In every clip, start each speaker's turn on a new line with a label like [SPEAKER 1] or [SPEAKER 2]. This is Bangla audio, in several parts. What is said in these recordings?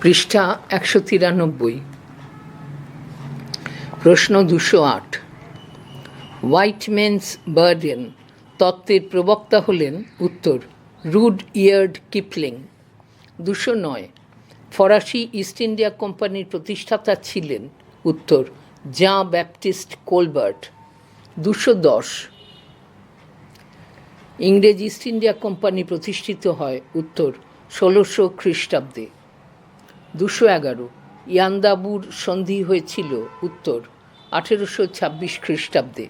[SPEAKER 1] পৃষ্ঠা একশো তিরানব্বই। প্রশ্ন দুশো আট। হোয়াইট মেন্স বার্ডেন তত্ত্বের প্রবক্তা হলেন উত্তর রুড ইয়ার্ড কিপলিং। দুশো নয়। ফরাসি ইস্ট ইন্ডিয়া কোম্পানির প্রতিষ্ঠাতা ছিলেন উত্তর জা ব্যাপটিস্ট কোলবার্ট। দুশো দশ। ইংরেজ ইস্ট ইন্ডিয়া কোম্পানি প্রতিষ্ঠিত হয় উত্তর ষোলোশো খ্রিস্টাব্দে। দুশো এগারো, ইয়ান্দাবুর সন্ধি হয়েছিল উত্তর, আঠেরোশো ছাব্বিশ খ্রিস্টাব্দে।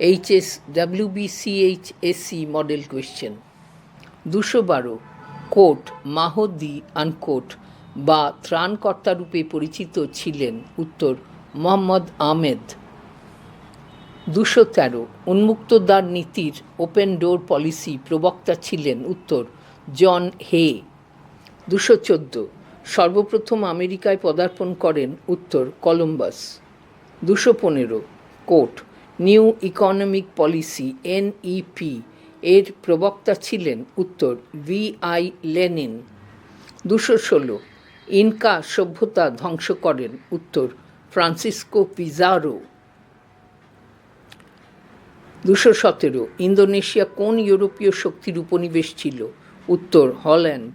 [SPEAKER 1] H S WBCH SE model question দুশো বারো, কোট, মাহদি আনকোট বা ত্রাণকর্তা রূপে পরিচিত ছিলেন উত্তর, মোহাম্মদ আহমেদ। দুশো তেরো উন্মুক্ত দ্বার নীতির ওপেন ডোর পলিসি প্রবক্তা ছিলেন উত্তর, জন হে। দুশো চোদ্দ। সর্বপ্রথম আমেরিকায় পদার্পণ করেন উত্তর কলম্বাস। দুশো পনেরো। Quote new economic policy, NEP. এর প্রবক্তা ছিলেন উত্তর ভি আই লেনিন। দুশো ষোলো। ইনকা সভ্যতা ধ্বংস করেন উত্তর ফ্রান্সিসকো পিজারো। দুশো সতেরো। ইন্দোনেশিয়া কোন ইউরোপীয় শক্তির উপনিবেশ ছিল? উত্তর Holland.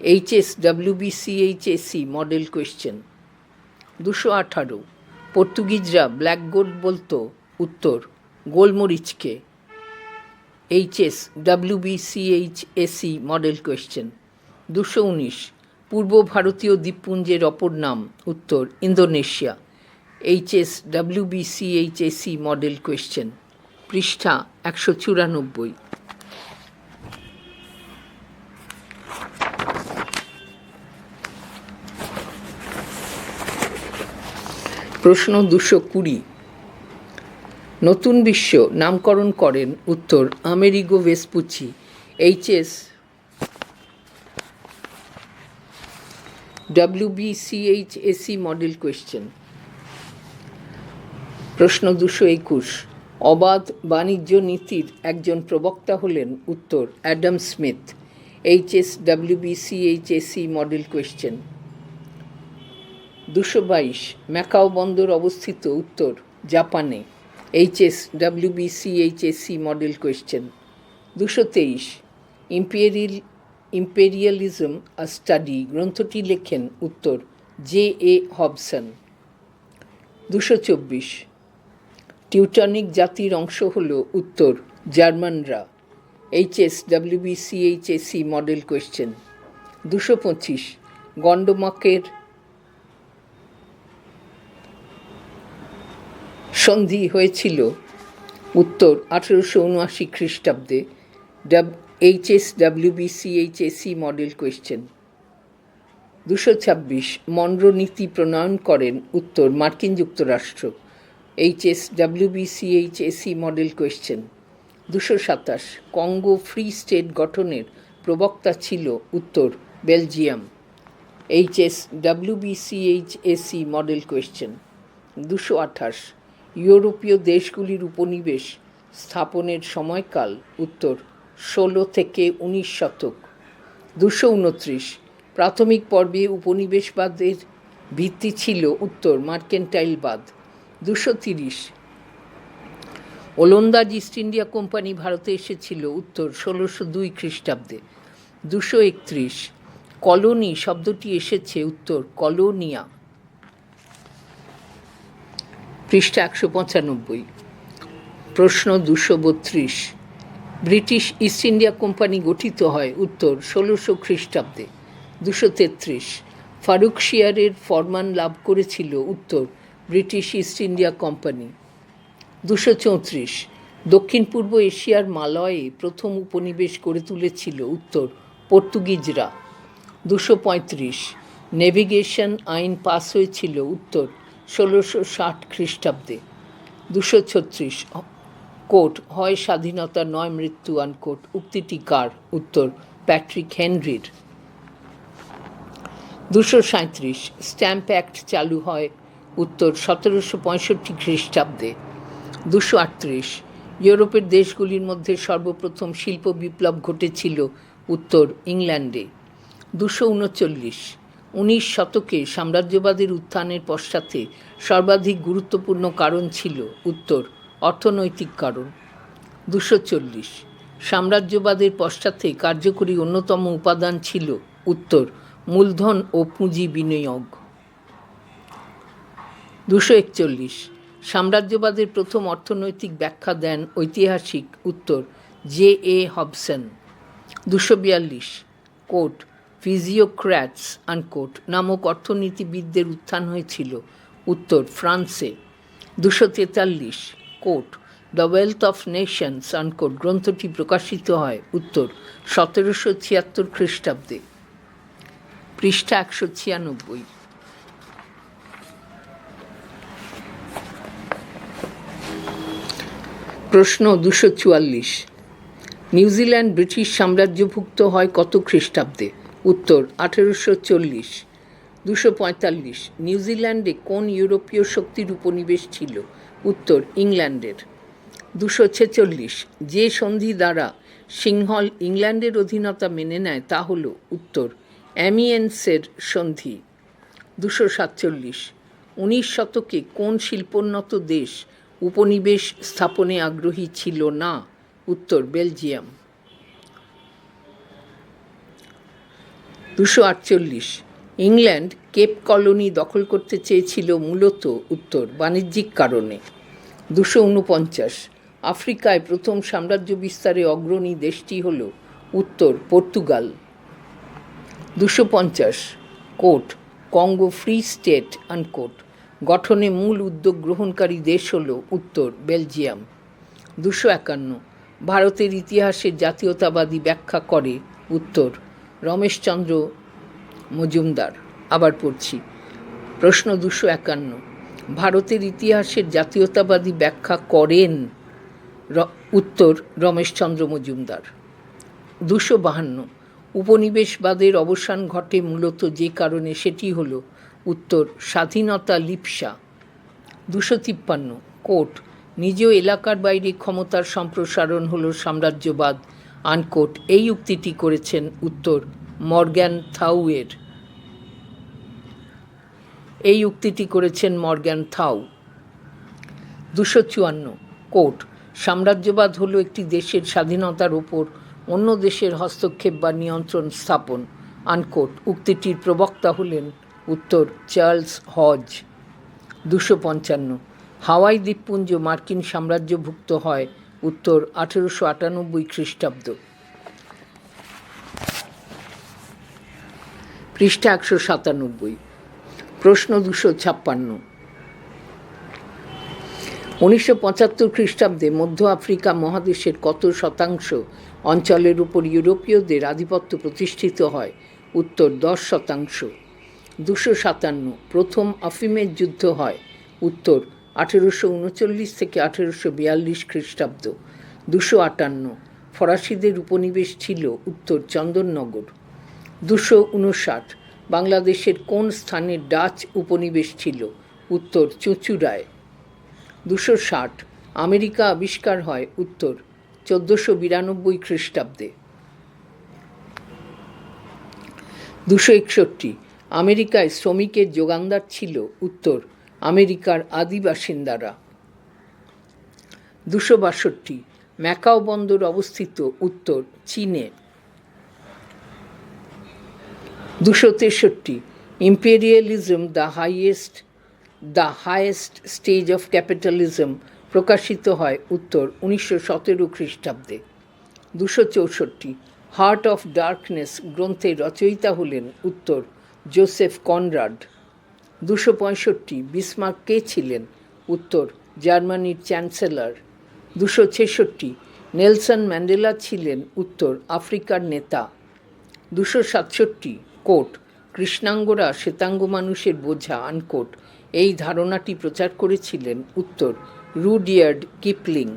[SPEAKER 1] HS WBCHSE model question দুশো আঠারো। পর্তুগিজরা ব্ল্যাক গোল্ড বলতো, উত্তর, গোলমরিচকে। এইচএস ডাব্লিউবিসিএইচএসি মডেল কোয়েশ্চেন দুশো উনিশ। পূর্ব ভারতীয় দ্বীপপুঞ্জের অপর নাম, উত্তর, Indonesia. HS WBCHSE model question পৃষ্ঠা একশো চুরানব্বই। প্রশ্ন দুশো কুড়ি। নতুন বিশ্ব নামকরণ করেন উত্তর Amerigo Vespucci HS WBCHSE model question প্রশ্ন দুশো একুশ, অবাধ বাণিজ্য নীতির একজন প্রবক্তা হলেন উত্তর Adam Smith HS WBCHSE model question দুশো বাইশ ম্যাকাও বন্দর অবস্থিত উত্তর জাপানে এইচএস ডাব্লিউবিসিএইচএসি মডেল কোয়েশ্চেন দুশো তেইশ ইম্পেরিয়াল ইম্পেরিয়ালিজম আ স্টাডি গ্রন্থটি লেখেন উত্তর জে এ হবসন দুশো চব্বিশ টিউটনিক জাতির অংশ হল উত্তর জার্মানরা এইচএস ডাব্লিউবিসিএইচএসি মডেল কোয়েশ্চেন দুশো পঁচিশ গন্ডমাকের সন্ধি হয়েছিল উত্তর আঠেরোশো উনআশি খ্রিস্টাব্দে ডাব এইচএস ডাব্লিউবিসিএইচএসি মডেল কোয়েশ্চেন দুশো ছাব্বিশ মন্ড্র নীতি প্রণয়ন করেন উত্তর মার্কিন যুক্তরাষ্ট্র এইচএস ডাব্লিউবিসিএইচএসি মডেল কোয়েশ্চেন দুশো সাতাশ কঙ্গো ফ্রি স্টেট গঠনের প্রবক্তা ছিল উত্তর Belgium HS WBCHSE model question দুশো আঠাশ ইউরোপীয় দেশগুলির উপনিবেশ স্থাপনের সময়কাল উত্তর ষোলো থেকে উনিশ শতক। দুশো উনত্রিশ। প্রাথমিক পর্বে উপনিবেশবাদের ভিত্তি ছিল উত্তর মার্কেন্টাইলবাদ। দুশো তিরিশ। ওলন্দাজ ইস্ট ইন্ডিয়া কোম্পানি ভারতে এসেছিল উত্তর ষোলোশো দুই খ্রিস্টাব্দে। দুশো একত্রিশ। কলোনি শব্দটি এসেছে উত্তর কলোনিয়া। পৃষ্ঠা একশো পঁচানব্বই। প্রশ্ন দুশো বত্রিশ। ব্রিটিশ ইস্ট ইন্ডিয়া কোম্পানি গঠিত হয় উত্তর ষোলোশো খ্রিস্টাব্দে। দুশো তেত্রিশ। ফারুক শিয়ারের ফরমান লাভ করেছিল উত্তর ব্রিটিশ ইস্ট ইন্ডিয়া কোম্পানি। দুশো চৌত্রিশ। দক্ষিণ পূর্ব এশিয়ার মালয়ে প্রথম উপনিবেশ গড়ে তুলেছিল উত্তর পর্তুগিজরা। দুশো পঁয়ত্রিশ। নেভিগেশন আইন পাস হয়েছিল উত্তর ষোলোশো ষাট খ্রিস্টাব্দে। দুশো ছত্রিশ কোট হয় স্বাধীনতা নয় মৃত্যু আনকোট উক্তিটি কার? উত্তর, প্যাট্রিক হেনরির। দুশো সাঁত্রিশ স্ট্যাম্প অ্যাক্ট চালু হয় উত্তর সতেরোশো পঁয়ষট্টি খ্রিস্টাব্দে। দুশো আটত্রিশ, ইউরোপের দেশগুলির মধ্যে সর্বপ্রথম শিল্প বিপ্লব ঘটেছিল উত্তর ইংল্যান্ডে। দুশো উনচল্লিশ উনিশ শতকে সাম্রাজ্যবাদের উত্থানের পশ্চাতে সর্বাধিক গুরুত্বপূর্ণ কারণ ছিল উত্তর, অর্থনৈতিক কারণ। দুশো চল্লিশ। সাম্রাজ্যবাদের পশ্চাতে কার্যকরী অন্যতম উপাদান ছিল উত্তর, মূলধন ও পুঁজি বিনিয়োগ। দুশো একচল্লিশ। সাম্রাজ্যবাদের প্রথম অর্থনৈতিক ব্যাখ্যা দেন ঐতিহাসিক উত্তর জে এ হবসন। দুশো বিয়াল্লিশ। কোট ফিজিওক্র্যাটস আনকোট নামক অর্থনীতিবিদদের উত্থান হয়েছিল। উত্তর, ফ্রান্সে। দুশো তেতাল্লিশ quote the wealth of nations unquote গ্রন্থটি প্রকাশিত হয়। উত্তর, সতেরোশো ছিয়াত্তর খ্রিস্টাব্দে। পৃষ্ঠা একশো ছিয়ানব্বই। প্রশ্ন দুশো চুয়াল্লিশ। নিউজিল্যান্ড ব্রিটিশ সাম্রাজ্যভুক্ত হয় কত খ্রিস্টাব্দে? উত্তর, আঠেরোশো চল্লিশ, দুশো পঁয়তাল্লিশ নিউজিল্যান্ডে কোন ইউরোপীয় শক্তির উপনিবেশ ছিল? উত্তর, ইংল্যান্ডের। দুশো ছেচল্লিশ, যে সন্ধি দ্বারা সিংহল ইংল্যান্ডের অধীনতা মেনে নেয় তা হল উত্তর অ্যামিয়েন্সের সন্ধি। দুশো সাতচল্লিশ, উনিশ শতকে কোন শিল্পোন্নত দেশ উপনিবেশ স্থাপনে আগ্রহী ছিল না? উত্তর, বেলজিয়াম। দুশো আটচল্লিশ। ইংল্যান্ড কেপ কলোনি দখল করতে চেয়েছিল মূলত উত্তর বাণিজ্যিক কারণে। দুশো উনপঞ্চাশ। আফ্রিকায় প্রথম সাম্রাজ্য বিস্তারে অগ্রণী দেশটি হল উত্তর পর্তুগাল। দুশো পঞ্চাশ। Quote Congo free state unquote গঠনে মূল উদ্যোগ গ্রহণকারী দেশ হল উত্তর বেলজিয়াম। দুশো একান্ন। ভারতের ইতিহাসের জাতীয়তাবাদী ব্যাখ্যা করে উত্তর রমেশচন্দ্র মজুমদার, আবার পড়ছি। প্রশ্ন দুশো একান্ন। ভারতের ইতিহাসের জাতীয়তাবাদী ব্যাখ্যা করেন উত্তর রমেশচন্দ্র মজুমদার। দুশো বাহান্ন। উপনিবেশবাদের অবসান ঘটে মূলত যে কারণে সেটি হল উত্তর স্বাধীনতা লিপসা। দুশো তিপ্পান্ন। কোট নিজ এলাকার বাইরে ক্ষমতার সম্প্রসারণ হল সাম্রাজ্যবাদ আনকোট, এই উক্তিটি করেছেন উত্তর মর্গ্যান থাউয়ের। এই উক্তিটি করেছেন মর্গ্যান থাউ। দুশো চুয়ান্ন, কোট, সাম্রাজ্যবাদ হলো একটি দেশের স্বাধীনতার ওপর অন্য দেশের হস্তক্ষেপ বা নিয়ন্ত্রণ স্থাপন। আনকোট, উক্তিটির প্রবক্তা হলেন উত্তর চার্লস হজ। দুশো পঞ্চান্ন, হাওয়াই দ্বীপপুঞ্জ মার্কিন সাম্রাজ্যভুক্ত হয় উত্তর আঠেরোশো আটানব্বই খ্রিস্টাব্দ। পৃষ্ঠা একশো সাতানব্বই, প্রশ্ন দুশো ছাপ্পান্ন। উনিশশো পঁচাত্তর খ্রিস্টাব্দে মধ্য আফ্রিকা মহাদেশের কত শতাংশ অঞ্চলের উপর ইউরোপীয়দের আধিপত্য প্রতিষ্ঠিত হয়? উত্তর দশ শতাংশ। দুশো সাতান্ন, প্রথম আফিমের যুদ্ধ হয়। উত্তর আঠেরোশো উনচল্লিশ থেকে আঠেরোশো বিয়াল্লিশ খ্রিস্টাব্দ, দুশো আটান্ন। ফরাসিদের উপনিবেশ ছিল উত্তর চন্দননগর। দুশো উনষাট, বাংলাদেশের কোন স্থানে ডাচ উপনিবেশ ছিল? উত্তর চুঁচুড়ায়। দুশো ষাট, আমেরিকা আবিষ্কার হয় উত্তর চোদ্দোশো বিরানব্বই খ্রিস্টাব্দে। দুশো একষট্টি, আমেরিকায় শ্রমিকের যোগানদার ছিল উত্তর আমেরিকার আদি বাসিন্দারা। দুশো বাষট্টি, ম্যাকাও বন্দর অবস্থিত উত্তর চীনে। দুশো তেষট্টি, imperialism the highest, the highest stage of capitalism প্রকাশিত হয় উত্তর উনিশশো সতেরো খ্রিস্টাব্দে। দুশো চৌষট্টি, হার্ট অফ ডার্কনেস গ্রন্থের রচয়িতা হলেন উত্তর জোসেফ কনরাড। দুশো পঁয়ষট্টি বিসমার্ক কে ছিলেন? উত্তর, জার্মানির চ্যান্সেলর। দুশো ছেষট্টি, নেলসন ম্যান্ডেলা ছিলেন, উত্তর, আফ্রিকার নেতা। দুশো সাতষট্টি কোট কৃষ্ণাঙ্গরা শ্বেতাঙ্গ মানুষের বোঝা আনকোট এই ধারণাটি প্রচার করেছিলেন, উত্তর, রুডিয়ার্ড কিপলিং।